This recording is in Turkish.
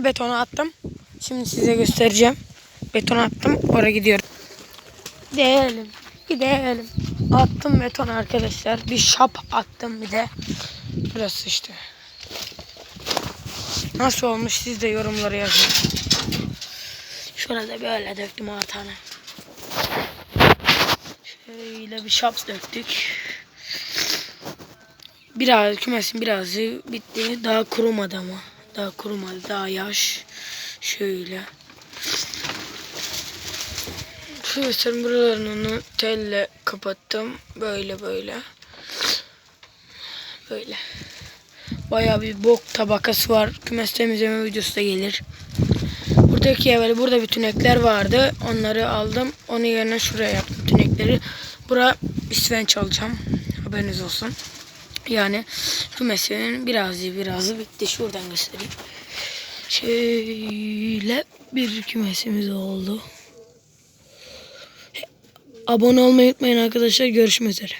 Betonu attım. Şimdi size göstereceğim. Beton attım. Oraya gidiyorum. Gidelim. Gidelim. Attım beton arkadaşlar. Bir şap attım bir de. Burası işte. Nasıl olmuş siz de yorumlara yazın. Şurada böyle döktüm o tane. Şöyle bir şap döktük. Biraz kümesin birazı bitti. Daha kurumadı ama. Daha kurumadı. Daha yaş. Şöyle. Kümesin buralarını telle kapattım. Böyle böyle. Böyle. Bayağı bir bok tabakası var. Kümes temizleme videosu da gelir. Buradaki evvel burada bir tünekler vardı. Onları aldım. Onun yerine şuraya yaptım tünekleri. Bura isvenç alacağım. Haberiniz olsun. Yani kümesinin birazı birazı bitti. Şuradan göstereyim. Şöyle bir kümesimiz oldu. Abone olmayı unutmayın arkadaşlar. Görüşmek üzere.